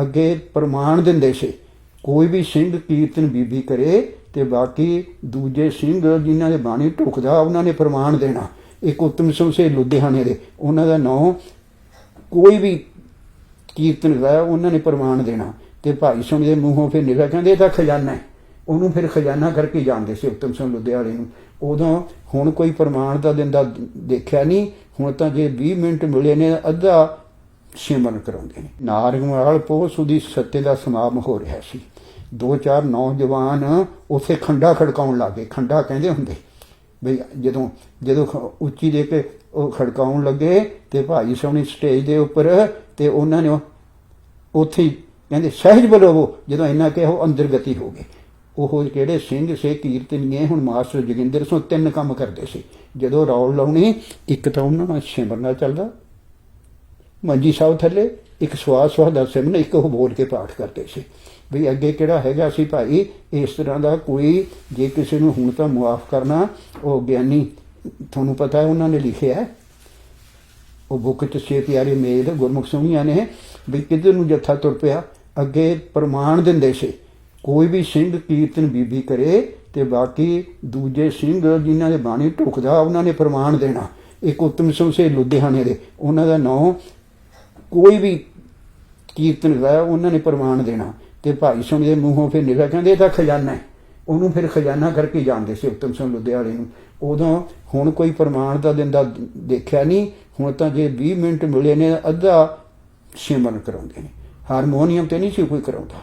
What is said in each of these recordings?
ਅੱਗੇ ਪ੍ਰਮਾਣ ਦਿੰਦੇ ਸੀ। ਕੋਈ ਵੀ ਸਿੰਘ ਕੀਰਤਨ ਬੀਬੀ ਕਰੇ ਤੇ ਬਾਕੀ ਦੂਜੇ ਸਿੰਘ ਜਿਨ੍ਹਾਂ ਦੇ ਬਾਣੀ ਢੁਕਦਾ, ਉਹਨਾਂ ਨੇ ਪ੍ਰਮਾਣ ਦੇਣਾ। ਇੱਕ ਉੱਤਮ ਸਿੰਘ ਸੇ ਲੁਧਿਆਣੇ ਦੇ, ਉਹਨਾਂ ਦਾ ਨਾਮ ਕੋਈ ਵੀ ਕੀਰਤਨ ਗਾਇਆ ਉਹਨਾਂ ਨੇ ਪ੍ਰਮਾਣ ਦੇਣਾ। ਤੇ ਭਾਈ ਸਿੰਘ ਦੇ ਮੂੰਹੋਂ ਫਿਰ ਨਿਕਲ ਕਹਿੰਦੇ ਇਹ ਤਾਂ ਖਜ਼ਾਨਾ ਹੈ। ਉਹਨੂੰ ਫਿਰ ਖਜ਼ਾਨਾ ਕਰਕੇ ਜਾਣਦੇ ਸੀ ਉੱਤਮ ਸਿੰਘ ਲੁਧਿਆਣੇ ਨੂੰ। ਉਦੋਂ ਹੁਣ ਕੋਈ ਪ੍ਰਮਾਣ ਦਾ ਦਿੰਦਾ ਦੇਖਿਆ ਨਹੀਂ, ਹੁਣ ਤਾਂ ਜੇ 20 ਮਿੰਟ ਮਿਲੇ ਨੇ, ਅੱਧਾ ਸਿਮਰਨ ਕਰਾਉਂਦੇ ਨੇ। ਨਾਰਗਵਾਲ ਪੋਸੂ ਦੀ ਸੱਤੇ ਦਾ ਸਮਾਗਮ ਹੋ ਰਿਹਾ ਸੀ। ਦੋ ਚਾਰ ਨੌਜਵਾਨ ਉਥੇ ਖੰਡਾ ਖੜਕਾਉਣ ਲੱਗੇ ਖੰਡਾ ਕਹਿੰਦੇ ਹੁੰਦੇ, ਬਈ ਜਦੋਂ ਜਦੋਂ ਖ- ਉੱਚੀ ਦੇ ਕੇ ਉਹ ਖੜਕਾਉਣ ਲੱਗੇ ਤੇ ਭਾਈ ਸੋਹਣੀ ਸਟੇਜ ਦੇ ਉੱਪਰ ਤੇ ਉਹਨਾਂ ਨੇ ਉੱਥੇ ਹੀ ਕਹਿੰਦੇ, ਸਹਿਜ ਬਲੋਵੋ, ਜਦੋਂ ਇੰਨਾ ਕਿਹਾ ਉਹ ਅੰਦਰ ਗਤੀ ਹੋ ਗਏ। ਉਹ ਕਿਹੜੇ ਸਿੰਘ ਸੇ ਕੀਰਤਨੀਏ, ਹੁਣ ਮਾਸਟਰ ਜੋਗਿੰਦਰ ਸੋ ਤਿੰਨ ਕੰਮ ਕਰਦੇ ਸੀ। ਜਦੋਂ ਰੌਲ ਲਾਉਣੀ, ਇੱਕ ਤਾਂ ਉਹਨਾਂ ਨਾਲ ਸਿਮਰਨਾ ਚੱਲਦਾ ਮੰਜੀ ਸਾਹਿਬ ਥੱਲੇ, ਇੱਕ ਸਵਾਸ ਸਵਾਸ ਦਾ ਸਿਮਨ ਇੱਕ ਉਹ ਬੋਲ ਕੇ ਪਾਠ ਕਰਦੇ ਸੀ। ਵੀ ਅੱਗੇ ਕਿਹੜਾ ਹੈਗਾ ਸੀ ਭਾਈ? ਇਸ ਤਰ੍ਹਾਂ ਦਾ ਕੋਈ, ਜੇ ਕਿਸੇ ਨੂੰ ਹੁਣ ਤਾਂ ਮੁਆਫ ਕਰਨਾ, ਉਹ ਗਿਆਨੀ, ਤੁਹਾਨੂੰ ਪਤਾ ਹੈ ਉਹਨਾਂ ਨੇ ਲਿਖਿਆ ਹੈ? ਉਹ ਬੁੱਕ ਚ ਛੇ ਪਿਆਰੇ ਮੇਲ, ਗੁਰਮੁਖ ਸਿੰਘੀਆਂ ਨੇ, ਵੀ ਕਿੱਧਰ ਨੂੰ ਜੱਥਾ ਤੁਰ ਪਿਆ? ਅੱਗੇ ਪ੍ਰਮਾਣ ਦਿੰਦੇ ਸੀ। ਕੋਈ ਵੀ ਸਿੰਘ ਕੀਰਤਨ ਬੀਬੀ ਕਰੇ ਤੇ ਬਾਕੀ ਦੂਜੇ ਸਿੰਘ ਜਿਨ੍ਹਾਂ ਦੇ ਬਾਣੀ ਢੁਕਦਾ, ਉਹਨਾਂ ਨੇ ਪ੍ਰਮਾਣ ਦੇਣਾ। ਇੱਕ ਉੱਤਮ ਸਿੰਘ ਸੇ ਲੁਧਿਆਣੇ ਦੇ, ਉਹਨਾਂ ਦਾ ਨਾਮ ਕੋਈ ਵੀ ਕੀਰਤਨ ਗਾਇਆ, ਉਹਨਾਂ ਨੇ ਪ੍ਰਮਾਣ ਦੇਣਾ। ਤੇ ਭਾਈ ਸੁਣੀ ਦੇ ਮੂੰਹੋਂ ਫਿਰ ਨਿਕਲ ਕਹਿੰਦੇ ਇਹ ਤਾਂ ਖਜ਼ਾਨਾ ਹੈ। ਉਹਨੂੰ ਫਿਰ ਖਜ਼ਾਨਾ ਕਰਕੇ ਜਾਂਦੇ ਸੀ ਉੱਤਮ ਸਿੰਘ ਲੁਧਿਆਣੇ ਨੂੰ। ਉਦੋਂ ਹੁਣ ਕੋਈ ਪ੍ਰਮਾਣ ਦਾ ਦਿੰਦਾ, ਦੇਖਿਆ ਨਹੀਂ। ਹੁਣ ਤਾਂ ਜੇ 20 ਮਿੰਟ ਮਿਲੇ ਨੇ, ਅੱਧਾ ਸਿਮਰਨ ਕਰਾਉਂਦੇ ਨੇ। ਹਾਰਮੋਨੀਅਮ ਤੇ ਨਹੀਂ ਸੀ ਕੋਈ ਕਰਾਉਂਦਾ।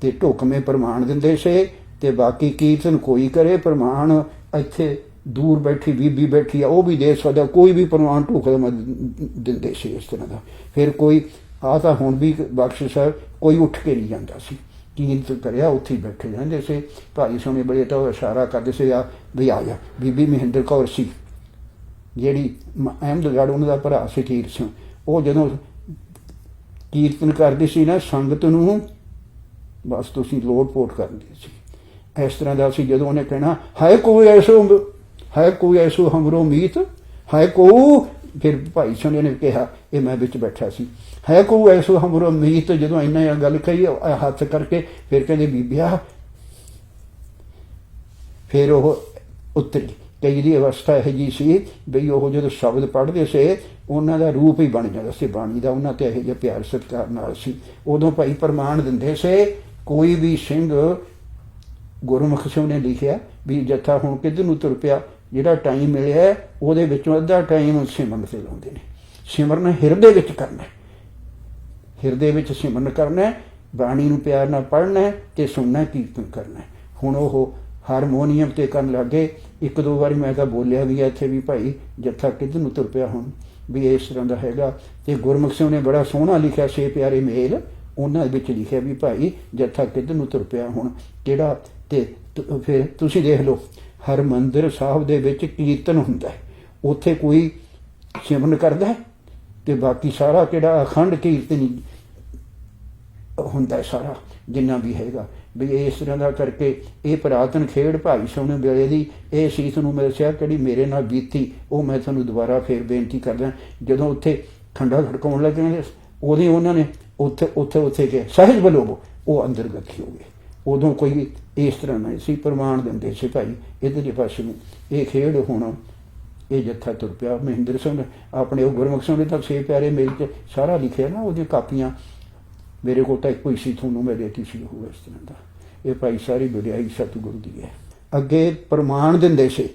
ਤੇ ਢੁਕਵੇਂ ਪ੍ਰਮਾਣ ਦਿੰਦੇ ਸੀ ਤੇ ਬਾਕੀ ਕੀਰਤਨ ਕੋਈ ਕਰੇ, ਪ੍ਰਮਾਣ ਇੱਥੇ ਦੂਰ ਬੈਠੀ, ਬੀਬੀ ਬੈਠੀ ਆ, ਉਹ ਵੀ ਦੇ ਸਕਦਾ, ਕੋਈ ਵੀ ਪ੍ਰਮਾਣ ਢੁਕਦਾ ਮ- ਦਿੰਦੇ ਸੀ ਇਸ ਤਰ੍ਹਾਂ ਦਾ। ਫਿਰ ਕੋਈ ਆ ਤਾਂ ਹੁਣ ਵੀ ਬਖਸ਼ਿਸ਼ ਸਾਹਿਬ ਕੋਈ ਉੱਠ ਕੇ ਨਹੀਂ ਜਾਂਦਾ ਸੀ। ਕੀਰਤਨ ਕਰਿਆ, ਉੱਥੇ ਹੀ ਬੈਠੇ ਰਹਿੰਦੇ ਸੀ। ਭਾਈ ਸੋਨੇ ਬੜੇ ਤਾਂ ਉਹ ਇਸ਼ਾਰਾ ਕਰਦੇ ਸੀ, ਆ ਵੀ ਆ ਜਾ, ਬੀਬੀ ਮਹਿੰਦਰ ਕੌਰ ਸੀ। ਜਿਹੜੀ ਅਹਿਮਦਗੜ੍ਹ ਉਹਨਾਂ ਦਾ ਭਰਾ ਸੀ ਕੀਰ ਸਿੰਘ। ਉਹ ਜਦੋਂ ਕੀਰਤਨ ਕਰਦੀ ਸੀ ਨਾ, ਸੰਗਤ ਨੂੰ, ਬਸ ਤੁਸੀਂ ਲੋਡ ਪੋਟ ਕਰਦੇ ਸੀ। ਇਸ ਤਰ੍ਹਾਂ ਦਾ ਸੀ, ਜਦੋਂ ਉਹਨੇ ਕਹਿਣਾ, ਹਾਏ, ਕੋਈ ਐਸੋ ਹੈ ਕੋਈ ਐਸੋ ਹਮਰੋ ਮੀਤ? ਹੈ ਕੋ? ਫਿਰ ਭਾਈ ਸੁਣੇ ਨੇ ਕਿਹਾ, ਇਹ ਮੈਂ ਵਿੱਚ ਬੈਠਾ ਸੀ। ਹੈ ਕੋਈ ਐਸੋ ਹਮਰੋ ਮੀਤ? ਜਦੋਂ ਇੰਨਾ ਗੱਲ ਕਹੀ ਹੱਥ ਕਰਕੇ ਫਿਰ ਕਹਿੰਦੇ, ਬੀਬੀਆ। ਫਿਰ ਉਹ ਉਤਰੀ, ਕਈ ਦੀ ਅਵਸਥਾ ਇਹ ਜੀ ਸੀ ਬਈ ਉਹ ਜਦੋਂ ਸ਼ਬਦ ਪੜ੍ਹਦੇ ਸੀ, ਉਹਨਾਂ ਦਾ ਰੂਪ ਹੀ ਬਣ ਜਾਂਦਾ ਸੀ, ਬਾਣੀ ਦਾ ਉਹਨਾਂ ਤੇ ਇਹ ਜਿਹਾ ਪਿਆਰ ਸਤਿਕਾਰ ਨਾਲ ਸੀ। ਉਦੋਂ ਭਾਈ ਪ੍ਰਮਾਣ ਦਿੰਦੇ ਸੀ, ਕੋਈ ਵੀ ਸਿੰਘ ਗੁਰਮੁਖ ਸਿੰਘ ਨੇ ਲਿਖਿਆ ਵੀ ਜੱਥਾ ਹੁਣ ਕਿੱਧਰ ਨੂੰ ਤੁਰ ਪਿਆ, ਜਿਹੜਾ ਟਾਈਮ ਮਿਲਿਆ ਉਹਦੇ ਵਿੱਚੋਂ ਅੱਧਾ ਟਾਈਮ ਸਿਮਰਨ ਤੇ ਲਾਉਂਦੇ ਨੇ। ਸਿਮਰਨ ਹਿਰਦੇ ਵਿੱਚ ਕਰਨਾ ਹਿਰਦੇ ਵਿੱਚ ਸਿਮਰਨ ਕਰਨਾ ਬਾਣੀ ਨੂੰ ਪਿਆਰ ਨਾਲ ਪੜ੍ਹਨਾ ਹੈ ਤੇ ਸੁਣਨਾ ਕੀਰਤਨ ਕਰਨਾ ਹੁਣ ਉਹ ਹਾਰਮੋਨੀਅਮ ਤੇ ਕਰਨ ਲੱਗੇ। ਇੱਕ ਦੋ ਵਾਰੀ ਮੈਂ ਤਾਂ ਬੋਲਿਆ ਵੀ ਇੱਥੇ ਵੀ ਭਾਈ, ਜੱਥਾ ਕਿੱਧਰ ਨੂੰ ਤੁਰ ਪਿਆ ਹੁਣ? ਵੀ ਇਸ ਤਰ੍ਹਾਂ ਦਾ ਹੈਗਾ। ਤੇ ਗੁਰਮੁਖ ਸਿੰਘ ਨੇ ਬੜਾ ਸੋਹਣਾ ਲਿਖਿਆ, ਛੇ ਪਿਆਰੇ ਮੇਲ। ਉਹਨਾਂ ਵਿੱਚ ਲਿਖਿਆ ਵੀ ਭਾਈ, ਜੱਥਾ ਕਿੱਧਰ ਨੂੰ ਤੁਰ ਪਿਆ ਹੁਣ? ਕਿਹੜਾ ਤੇ ਫਿਰ ਤੁਸੀਂ ਦੇਖ ਲਓ ਹਰਮੰਦਰ ਸਾਹਿਬ ਦੇ ਵਿੱਚ ਕੀਰਤਨ ਹੁੰਦਾ ਹੈ। ਉੱਥੇ ਕੋਈ ਸਿਮਰਨ ਕਰਦਾ ਹੈ ਤੇ ਬਾਕੀ ਸਾਰਾ ਕਿਹੜਾ ਅਖੰਡ ਕੀਰਤਨ ਹੁੰਦਾ ਸਾਰਾ ਜਿੰਨਾ ਵੀ ਹੈਗਾ। ਵੀ ਇਸ ਤਰ੍ਹਾਂ ਦਾ ਕਰਕੇ ਇਹ ਪ੍ਰਾਤਨ ਖੇਡ ਭਾਈ ਸੋਹਣੇ ਵੇਲੇ ਦੀ ਇਹ ਸੀਸ ਨੂੰ ਮਿਲ ਸਿਆ ਕਿਹੜੀ ਮੇਰੇ ਨਾਲ ਬੀਤੀ ਉਹ ਮੈਂ ਤੁਹਾਨੂੰ ਦੁਬਾਰਾ ਫੇਰ ਬੇਨਤੀ ਕਰਦਾ ਜਦੋਂ ਉੱਥੇ ਖੰਡਾ ਖੜਕਾਉਣ ਲੱਗੇ ਨੇ, ਉਹਦੇ ਉਹਨਾਂ ਨੇ ਉੱਥੇ ਉੱਥੇ ਉੱਥੇ ਗਏ। ਸਹਿਜ ਬਲੋਵੋ ਉਹ ਅੰਦਰ ਗਤੀ ਹੋ ਗਏ ਉਦੋਂ ਕੋਈ ਇਸ ਤਰ੍ਹਾਂ ਨਹੀਂ ਸੀ, ਪ੍ਰਮਾਣ ਦਿੰਦੇ ਸੀ ਭਾਈ, ਇਧਰਲੇ ਪਾਸੇ ਨੂੰ। ਇਹ ਖੇਡ ਹੁਣ ਇਹ ਜੱਥਾ ਤੁਰ ਪਿਆ। ਮਹਿੰਦਰ ਸਿੰਘ ਆਪਣੇ ਉਹ ਗੁਰਮੁਖ ਸਿੰਘ ਨੇ ਤਾਂ ਛੇ ਪਿਆਰੇ ਮੇਲ ਚ ਸਾਰਾ ਲਿਖਿਆ ਨਾ, ਉਹਦੀਆਂ ਕਾਪੀਆਂ। ਮੇਰੇ ਕੋਲ ਤਾਂ ਇੱਕੋ ਹੀ ਸੀ, ਤੁਹਾਨੂੰ ਮੈਂ ਦੇਤੀ ਸੀ ਉਹ ਇਸ ਤਰ੍ਹਾਂ ਦਾ। ਇਹ ਭਾਈ ਸਾਰੀ ਵਡਿਆਈ ਸਤਿਗੁਰੂ ਦੀ ਹੈ। ਅੱਗੇ ਪ੍ਰਮਾਣ ਦਿੰਦੇ ਸੀ।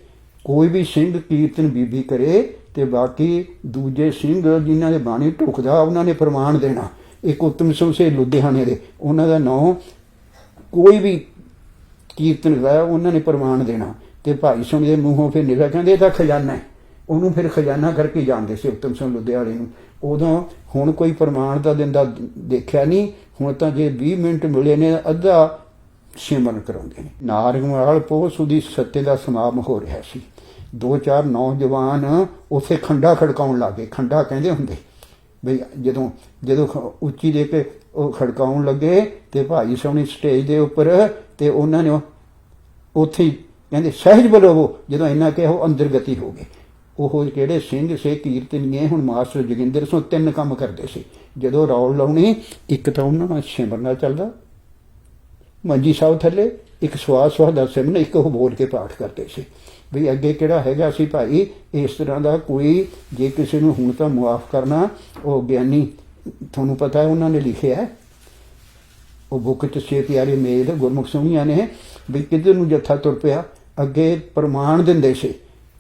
ਕੋਈ ਵੀ ਸਿੰਘ ਕੀਰਤਨ ਬੀਬੀ ਕਰੇ ਤੇ ਬਾਕੀ ਦੂਜੇ ਸਿੰਘ ਜਿਨ੍ਹਾਂ ਦੇ ਬਾਣੀ ਢੁਕਦਾ, ਉਹਨਾਂ ਨੇ ਪ੍ਰਮਾਣ ਦੇਣਾ। ਇੱਕ ਉੱਤਮ ਸਿੰਘ ਸੇ, ਲੁਧਿਆਣੇ ਦੇ। ਉਹਨਾਂ ਦਾ ਨਾਮ ਕੋਈ ਵੀ ਕੀਰਤਨ ਗਾਇਆ, ਉਹਨਾਂ ਨੇ ਪ੍ਰਮਾਣ ਦੇਣਾ। ਤੇ ਭਾਈ ਸੁਣੀ ਦੇ ਮੂੰਹੋਂ ਫਿਰ ਨਿਕਲ ਕਹਿੰਦੇ ਇਹ ਤਾਂ ਖਜ਼ਾਨਾ ਹੈ। ਉਹਨੂੰ ਫਿਰ ਖਜ਼ਾਨਾ ਕਰਕੇ ਜਾਂਦੇ ਸੀ ਉੱਤਮ ਸਿੰਘ ਲੁਧਿਆਣੇ ਨੂੰ। ਉਦੋਂ ਹੁਣ ਕੋਈ ਪ੍ਰਮਾਣ ਦਾ ਦਿੰਦਾ ਦੇਖਿਆ ਨਹੀਂ। ਹੁਣ ਤਾਂ ਜੇ 20 ਮਿੰਟ ਮਿਲੇ ਨੇ, ਅੱਧਾ ਸਿਮਰਨ ਕਰਾਉਂਦੇ ਨੇ। ਨਾਰਗਵਾਲ ਪੋਸ ਉਹਦੀ ਸੱਤੇ ਦਾ ਸਮਾਗਮ ਹੋ ਰਿਹਾ ਸੀ। ਦੋ ਚਾਰ ਨੌਜਵਾਨ ਉਥੇ ਖੰਡਾ ਖੜਕਾਉਣ ਲੱਗੇ। ਖੰਡਾ ਕਹਿੰਦੇ ਹੁੰਦੇ ਬਈ ਜਦੋਂ ਜਦੋਂ ਖ- ਉੱਚੀ ਦੇ ਕੇ ਉਹ ਖੜਕਾਉਣ ਲੱਗੇ ਤੇ ਭਾਈ ਸੋਹਣੀ ਸਟੇਜ ਦੇ ਉੱਪਰ ਤੇ ਉਹਨਾਂ ਨੇ ਉੱਥੇ ਕਹਿੰਦੇ, ਸਹਿਜ ਬਲੋਵੋ ਜਦੋਂ ਇੰਨਾ ਕਿਹਾ, ਉਹ ਅੰਦਰ ਗਤੀ ਹੋ ਗਏ। ਉਹ ਕਿਹੜੇ ਸਿੰਘ ਸੇ ਕੀਰਤਨੀਏ ਹੁਣ ਮਾਸਟਰ ਜੋਗਿੰਦਰ ਸਿੰਘ ਤਿੰਨ ਕੰਮ ਕਰਦੇ ਸੀ। ਜਦੋਂ ਰੌਲ ਲਾਉਣੀ, ਇੱਕ ਤਾਂ ਉਹਨਾਂ ਨਾਲ ਸਿਮਰਨਾ ਚੱਲਦਾ। ਮੰਜੀ ਸਾਹਿਬ ਥੱਲੇ, ਇੱਕ ਸਵਾਸ ਸਵਾਸ ਦਾ ਸਿਮਰਨ, ਇੱਕ ਉਹ ਬੋਲ ਕੇ ਪਾਠ ਕਰਦੇ ਸੀ। ਵੀ ਅੱਗੇ ਕਿਹੜਾ ਹੈਗਾ ਸੀ ਭਾਈ? ਇਸ ਤਰ੍ਹਾਂ ਦਾ ਕੋਈ, ਜੇ ਕਿਸੇ ਨੂੰ ਹੁਣ ਤਾਂ ਮੁਆਫ ਕਰਨਾ, ਉਹ ਗਿਆਨੀ ਤੁਹਾਨੂੰ ਪਤਾ ਹੈ, ਉਹਨਾਂ ਨੇ ਲਿਖਿਆ ਹੈ। ਉਹ ਬੁੱਕ ਚ ਛੇ ਪਿਆਰੇ ਮੇਲ ਗੁਰਮੁਖ ਸੋਹਣੀਆਂ ਨੇ, ਵੀ ਕਿੱਧਰ ਨੂੰ ਜੱਥਾ ਤੁਰ ਪਿਆ। ਅੱਗੇ ਪ੍ਰਮਾਣ ਦਿੰਦੇ ਸੀ,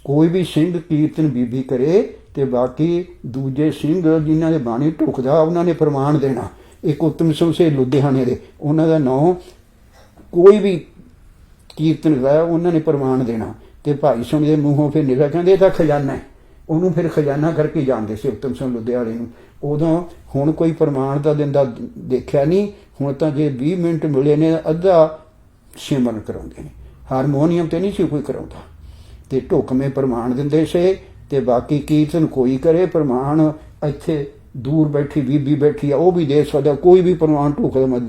ਕੋਈ ਵੀ ਸਿੰਘ ਕੀਰਤਨ ਬੀਬੀ ਕਰੇ ਤੇ ਬਾਕੀ ਦੂਜੇ ਸਿੰਘ ਜਿਨ੍ਹਾਂ ਦੇ ਬਾਣੀ ਢੁਕਦਾ, ਉਹਨਾਂ ਨੇ ਪ੍ਰਮਾਣ ਦੇਣਾ। ਇੱਕ ਉਤਮ ਸਿੰਘ ਸੇ ਲੁਧਿਆਣੇ ਦੇ, ਉਹਨਾਂ ਦਾ ਨਾਮ ਕੋਈ ਵੀ ਕੀਰਤਨ ਗਾਇਆ ਉਹਨਾਂ ਨੇ ਪ੍ਰਮਾਣ ਦੇਣਾ। ਤੇ ਭਾਈ ਸਿੰਘ ਦੇ ਮੂੰਹੋਂ ਫਿਰ ਨਿਕਲ ਕਹਿੰਦੇ ਇਹ ਤਾਂ ਖਜ਼ਾਨਾ ਹੈ। ਉਹਨੂੰ ਫਿਰ ਖਜ਼ਾਨਾ ਕਰਕੇ ਜਾਂਦੇ ਸੀ ਉਤਮ ਸਿੰਘ ਲੁਧਿਆਣੇ ਨੂੰ। ਉਦੋਂ ਹੁਣ ਕੋਈ ਪ੍ਰਮਾਣ ਦਾ ਦਿੰਦਾ ਦੇਖਿਆ ਨਹੀਂ, ਹੁਣ ਤਾਂ ਜੇ 20 ਮਿੰਟ ਮਿਲੇ ਨੇ, ਅੱਧਾ ਸਿਮਰਨ ਕਰਾਉਂਦੇ ਨੇ। ਹਾਰਮੋਨੀਅਮ ਤੇ ਨਹੀਂ ਸੀ ਕੋਈ ਕਰਾਉਂਦਾ। ਤੇ ਢੁਕਵੇਂ ਪ੍ਰਮਾਣ ਦਿੰਦੇ ਸੀ ਤੇ ਬਾਕੀ ਕੀਰਤਨ ਕੋਈ ਕਰੇ, ਪ੍ਰਮਾਣ ਇੱਥੇ ਦੂਰ ਬੈਠੀ, ਬੀਬੀ ਬੈਠੀ ਆ, ਉਹ ਵੀ ਦੇ ਸਕਦਾ, ਕੋਈ ਵੀ ਪ੍ਰਮਾਣ ਢੁਕਦਾ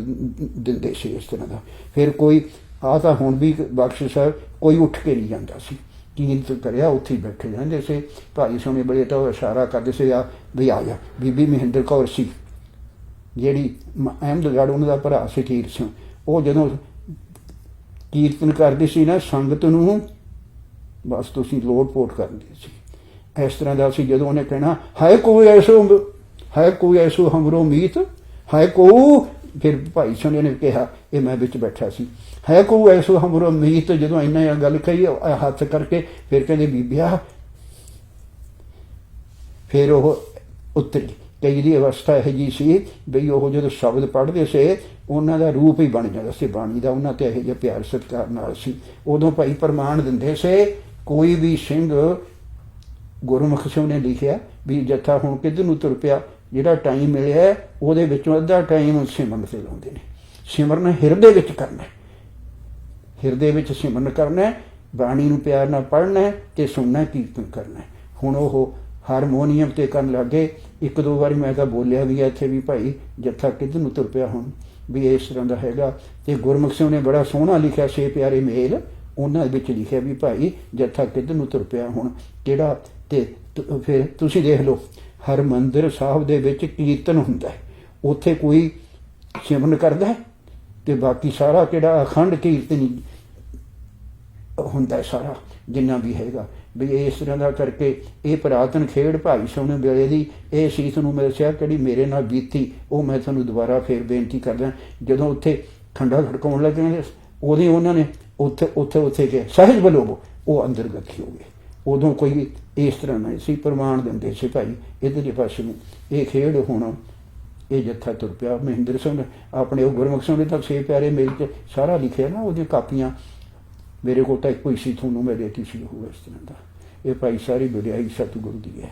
ਦਿੰਦੇ ਸੀ ਇਸ ਤਰ੍ਹਾਂ ਦਾ। ਫਿਰ ਕੋਈ ਆ ਤਾਂ ਹੁਣ ਵੀ ਬਖਸ਼ ਹੈ ਕੋਈ ਉੱਠ ਕੇ ਨਹੀਂ ਜਾਂਦਾ ਸੀ। ਕੀਰਤ ਕਰਿਆ, ਉੱਥੇ ਬੈਠੇ ਰਹਿੰਦੇ ਸੀ। ਭਾਈ ਸੋਨੇ ਬੜੇ ਤਾਂ ਉਹ ਇਸ਼ਾਰਾ ਕਰਦੇ ਸੀ, ਆ ਵੀ ਆ ਜਾ, ਬੀਬੀ ਮਹਿੰਦਰ ਕੌਰ ਸੀ। ਜਿਹੜੀ ਅਹਿਮਦਗੜ੍ਹ ਉਹਨਾਂ ਦਾ ਭਰਾ ਸੀ, ਕੀਰਤ ਸਿੰਘ। ਉਹ ਜਦੋਂ ਕੀਰਤਨ ਕਰਦੀ ਸੀ ਨਾ, ਸੰਗਤ ਨੂੰ ਬਸ ਤੁਸੀਂ ਲੋਡ ਪੋਟ ਕਰਦੇ ਸੀ। ਇਸ ਤਰ੍ਹਾਂ ਦਾ ਸੀ, ਜਦੋਂ ਉਹਨੇ ਕਹਿਣਾ, ਹੈ ਕੋਈ ਐਸੋ ਹੈ ਕੋਈ ਐਸੋ ਹਮਰੋ ਮੀਤ, ਹੈ ਕੋ ਫਿਰ ਭਾਈ ਸੋਨੇ ਨੇ ਕਿਹਾ, ਇਹ ਮੈਂ ਵਿੱਚ ਬੈਠਾ ਸੀ। ਹੈ ਕੋ ਐਸੋ ਹਮਰੋ ਮੀਤ ਜਦੋਂ ਇੰਨਾ ਇਹ ਗੱਲ ਕਹੀ ਹੱਥ ਕਰਕੇ ਫਿਰ ਕਹਿੰਦੇ ਬੀਬੀਆ ਫਿਰ ਉਹ ਉਤਰੀ। ਕਈ ਦੀ ਅਵਸਥਾ ਇਹ ਜੀ ਸੀ ਬਈ ਉਹ ਜਦੋਂ ਸ਼ਬਦ ਪੜ੍ਹਦੇ ਸੀ, ਉਹਨਾਂ ਦਾ ਰੂਪ ਹੀ ਬਣ ਜਾਂਦਾ ਸੀ, ਬਾਣੀ ਦਾ ਉਹਨਾਂ ਤੇ ਇਹ ਜਿਹਾ ਪਿਆਰ ਸਤਿਕਾਰ ਨਾਲ ਸੀ। ਉਦੋਂ ਭਾਈ ਪ੍ਰਮਾਣ ਦਿੰਦੇ ਸੀ, ਕੋਈ ਵੀ ਸਿੰਘ ਗੁਰਮੁਖ ਸਿੰਘ ਨੇ ਲਿਖਿਆ, ਵੀ ਜੱਥਾ ਹੁਣ ਕਿੱਧਰ ਨੂੰ ਤੁਰ ਪਿਆ ਜਿਹੜਾ ਟਾਈਮ ਮਿਲਿਆ ਉਹਦੇ ਵਿੱਚੋਂ ਅੱਧਾ ਟਾਈਮ ਸਿਮਰਨ ਤੇ ਲਾਉਂਦੇ ਨੇ। ਸਿਮਰਨ ਹਿਰਦੇ ਵਿੱਚ ਕਰਨਾ ਹਿਰਦੇ ਵਿੱਚ ਸਿਮਰਨ ਕਰਨਾ ਬਾਣੀ ਨੂੰ ਪਿਆਰ ਨਾਲ ਪੜ੍ਹਨਾ ਤੇ ਸੁਣਨਾ ਕੀਰਤਨ ਕਰਨਾ ਹੁਣ ਉਹ ਹਾਰਮੋਨੀਅਮ ਤੇ ਕਰਨ ਲੱਗੇ। ਇੱਕ ਦੋ ਵਾਰੀ ਮੈਂ ਤਾਂ ਬੋਲਿਆ ਵੀ ਇੱਥੇ ਵੀ ਭਾਈ, ਜੱਥਾ ਕਿੱਧਰ ਨੂੰ ਤੁਰ ਪਿਆ ਹੁਣ? ਵੀ ਇਸ ਤਰ੍ਹਾਂ ਦਾ ਹੈਗਾ। ਤੇ ਗੁਰਮੁਖ ਸਿੰਘ ਨੇ ਬੜਾ ਸੋਹਣਾ ਲਿਖਿਆ, ਛੇ ਪਿਆਰੇ ਮੇਲ। ਉਹਨਾਂ ਵਿੱਚ ਲਿਖਿਆ ਵੀ ਭਾਈ, ਜੱਥਾ ਕਿੱਧਰ ਨੂੰ ਤੁਰ ਪਿਆ ਹੁਣ? ਕਿਹੜਾ? ਤੇ, ਫਿਰ ਤੁਸੀਂ ਦੇਖ ਲਓ। ਹਰਮੰਦਰ ਸਾਹਿਬ ਦੇ ਵਿੱਚ ਕੀਰਤਨ ਹੁੰਦਾ ਹੈ। ਉੱਥੇ ਕੋਈ ਸਿਮਰਨ ਕਰਦਾ ਹੈ ਤੇ ਬਾਕੀ ਸਾਰਾ ਕਿਹੜਾ ਅਖੰਡ ਕੀਰਤਨ ਹੁੰਦਾ ਸਾਰਾ, ਜਿੰਨਾ ਵੀ ਹੈਗਾ। ਵੀ ਇਸ ਤਰ੍ਹਾਂ ਦਾ ਕਰਕੇ ਇਹ ਪੁਰਾਤਨ ਖੇਡ ਭਾਈ ਸੋਹਣੇ ਵੇਲੇ ਦੀ ਇਹ ਸ਼ੀਸ ਨੂੰ ਮੈਂ ਦੱਸਿਆ, ਕਿਹੜੀ ਮੇਰੇ ਨਾਲ ਬੀਤੀ, ਉਹ ਮੈਂ ਤੁਹਾਨੂੰ ਦੁਬਾਰਾ ਫੇਰ ਬੇਨਤੀ ਕਰਦਾ ਜਦੋਂ ਉੱਥੇ ਠੰਡਾ ਖੜਕਾਉਣ ਲੱਗੇ ਨੇ ਉਹਦੇ ਉਹਨਾਂ ਨੇ ਉੱਥੇ ਉੱਥੇ ਉੱਥੇ ਗਏ। ਸਹਿਜ ਬਲੋਬੋ ਉਹ ਅੰਦਰ ਗੱਖੀ ਹੋ ਗਏ ਉਦੋਂ ਕੋਈ ਇਸ ਤਰ੍ਹਾਂ ਨਹੀਂ ਸੀ, ਪ੍ਰਮਾਣ ਦਿੰਦੇ ਸੀ ਭਾਈ, ਇਧਰਲੇ ਪਾਸੇ ਨੂੰ। ਇਹ ਖੇਡ ਹੁਣ ਇਹ ਜੱਥਾ ਤੁਰ ਪਿਆ। ਮਹਿੰਦਰ ਸਿੰਘ ਆਪਣੇ ਉਹ ਗੁਰਮੁਖ ਸਿੰਘ ਨੇ ਤਾਂ ਛੇ ਪਿਆਰੇ ਮੇਲ ਚ ਸਾਰਾ ਲਿਖਿਆ ਨਾ, ਉਹਦੀਆਂ ਕਾਪੀਆਂ। ਮੇਰੇ ਕੋਲ ਤਾਂ ਇੱਕੋ ਹੀ ਸੀ, ਤੁਹਾਨੂੰ ਮੈਂ ਦੇਤੀ ਸੀ ਉਹ ਇਸ ਤਰ੍ਹਾਂ ਦਾ। ਇਹ ਭਾਈ ਸਾਰੀ ਵਡਿਆਈ ਸਤਿਗੁਰੂ ਦੀ ਹੈ।